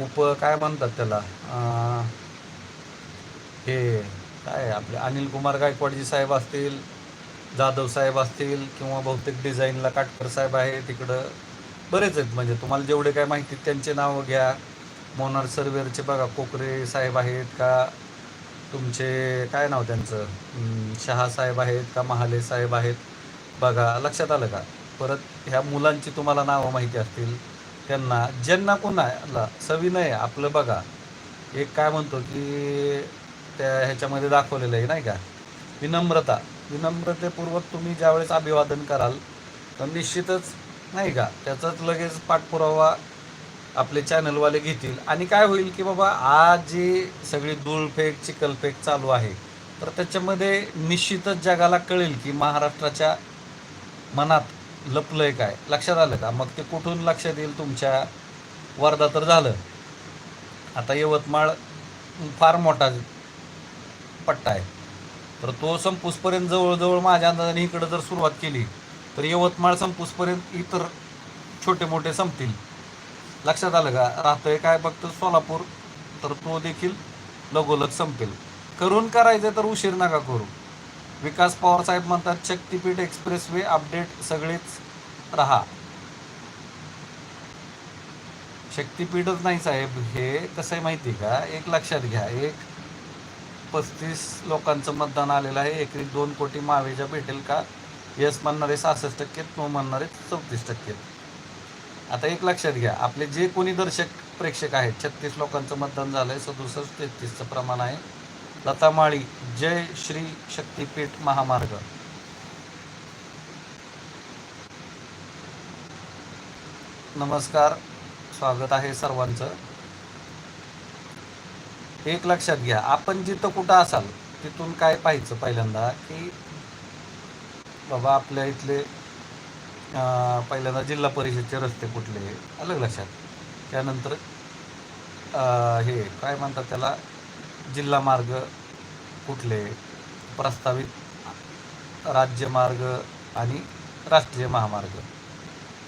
उप काय म्हणतात त्याला? हे काय आपले? अनिल कुमार गायकवाडजी साहेब असतील जाधव साहेब असतील किंवा बहुतेक डिझाईनला काटकर साहेब आहे तिकडं. बरेच आहेत म्हणजे तुम्हाला जेवढे काय माहिती आहेत त्यांचे नावं घ्या. मोनार सर्वेअरचे बघा कोकरे साहेब आहेत का? तुमचे काय नाव त्यांचं? शहा साहेब आहेत का? महाले साहेब आहेत. बघा लक्षात आलं का? परत ह्या मुलांची तुम्हाला नावं माहिती असतील. त्यांना ज्यांना कोणाला सविनय आपलं बघा. एक काय म्हणतो की त्या ह्याच्यामध्ये दाखवलेलं आहे नाही का? विनम्रता. विनम्रतेपूर्वक तुम्ही ज्यावेळेस अभिवादन कराल तर निश्चितच नाही का? त्याचाच लगेच पाठपुरावा आपले चॅनलवाले घेतील. आणि काय होईल की बाबा आज जी सगळी धूळफेक चिखलफेक चालू आहे तर त्याच्यामध्ये निश्चितच जगाला कळेल की महाराष्ट्राच्या मनात लपलंय काय? लक्षात आलं का? मग ते कुठून लक्षात येईल तुमच्या वर्धा तर झालं. आता यवतमाळ फार मोठा पट्टा आहे. तर तो संपूसपर्यंत जवळजवळ माझ्या अंदाजाने इकडं जर सुरुवात केली तर यवतमाळ संपूसपर्यंत इतर छोटे मोठे संपतील. लक्षात आलं का? राहतंय काय फक्त सोलापूर तर तो देखील लगोलग संपेल. करून करायचं तर उशीर नका करू. विकास पवार साहेब म्हणतात शक्तीपीठ एक्सप्रेसवे अपडेट सगळेच राहा. शक्तीपीठच नाही साहेब हे कसं आहे माहिती आहे का? एक लक्षात घ्या एक पस्तीस लोकांचं मतदान आलेलं आहे एकरी दोन कोटी महावेजा भेटेल का? यस म्हणणारे सहासष्ट टक्के नो म्हणणारे चौतीस टक्के. आता एक लक्षात घ्या आपले जे कोणी दर्शक प्रेक्षक आहेत छत्तीस लोकांचं मतदान झालं आहे सदुसष्ट तेहतीसचं प्रमाण आहे. लतामाळी जय श्री शक्तीपीठ महामार्ग. नमस्कार स्वागत आहे सर्वांचं. एक लक्षात घ्या आपण जिथं कुठं असाल तिथून काय पाहायचं पहिल्यांदा की बाबा आपल्या इथले पहिल्यांदा जिल्हा परिषदचे रस्ते कुठले अलग लक्षात. त्यानंतर हे काय म्हणतात त्याला? जिल्हा मार्ग कुठले? प्रस्तावित राज्यमार्ग आणि राष्ट्रीय महामार्ग.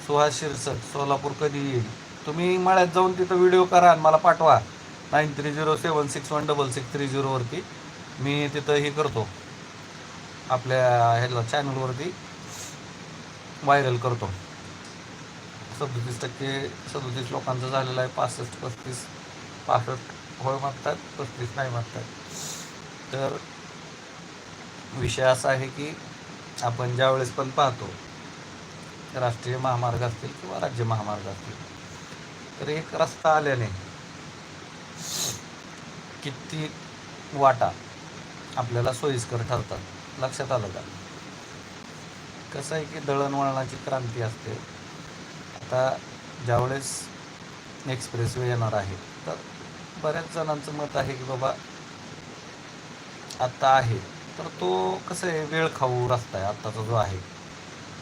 सुहास शिरसट सोलापूर कधी येईल? तुम्ही मळ्यात जाऊन तिथं व्हिडिओ करा आणि मला पाठवा. Nine three zero seven six one double six three झिरोवरती मी तिथं हे करतो. आपल्या ह्याला चॅनलवरती व्हायरल करतो. सदोतीस टक्के सदोतीस लोकांचं झालेलं आहे. पासष्ट पस्तीस पासष्ट. होय मागतात पस्तीस नाही मागतात. तर विषय असा आहे की आपण ज्यावेळेस पण पाहतो राष्ट्रीय महामार्ग असतील किंवा राज्य महामार्ग असतील तर एक रस्ता आल्याने किती वाटा आपल्याला सोयीस्कर ठरतात लक्षात आलं का? कसं आहे की दळणवळणाची क्रांती असते. आता ज्यावेळेस एक्सप्रेसवे येणार आहे तर बऱ्याच जणांचं मत आहे की बाबा आत्ता आहे. तर तो कसं आहे वेळ खाऊ रस्ता आहे आत्ताचा जो आहे.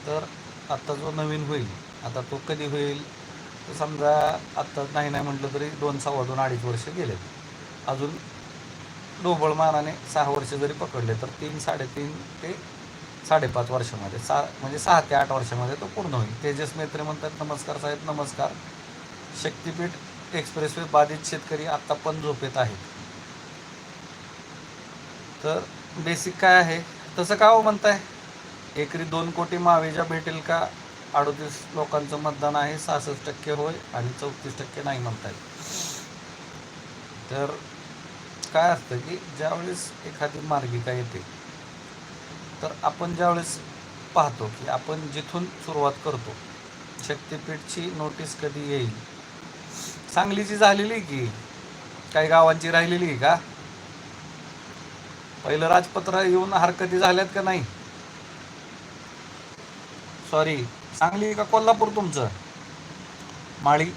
तर आत्ता जो नवीन होईल आता तो कधी होईल? तर समजा आत्ता नाही नाही म्हटलं तरी दोन सव्वा दोन अडीच वर्ष गेलेत. अजून ढोबळ मानाने सहा वर्ष जरी पकडले तर तीन साडेतीन ते साडेपाच वर्षामध्ये सा म्हणजे सहा ते आठ वर्षामध्ये तो पूर्ण होईल. तेजस मेत्रे म्हणतात नमस्कार साहेब नमस्कार. शक्तिपीठ एक्सप्रेसवे बाधित शेतकरी आत्ता पण झोपेत आहेत. तर बेसिक काय आहे? तसं का हो म्हणताय? एकरी दोन कोटी महावेजा भेटेल का? अडोतीस लोकांचं मतदान आहे सहासष्ट टक्के होय आणि चौतीस टक्के नाही म्हणताय. तर काय असतं की ज्यावेळेस एखादी मार्गिका येते तर आपण ज्यावेळेस पाहतो की आपण जिथून सुरुवात करतो शक्तीपीठची नोटीस कधी येईल? सांगलीची झालेली की? काही गावांची राहिलेली आहे का? पहिलं राजपत्र येऊन हरकती झाल्यात का नाही? सॉरी सांगली का कोल्हापूर तुमचं? माळी?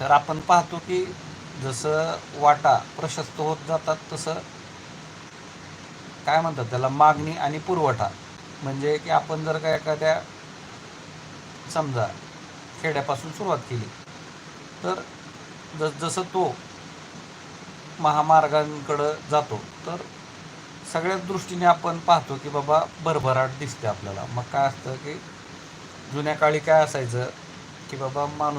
तर आपण पाहतो की जसं वाटा प्रशस्त होत जातात तसं काय म्हणतात त्याला? मागणी आणि पुरवठा. म्हणजे की आपण जर का एखाद्या समजा खेड्यापासून सुरुवात केली. तर जस जसं तो महामार्गांकडं जातो तर सगळ्याच दृष्टीने आपण पाहतो की बाबा भरभराट दिसते आपल्याला. मग काय असतं की जुन्या काळी काय असायचं की बाबा माणूस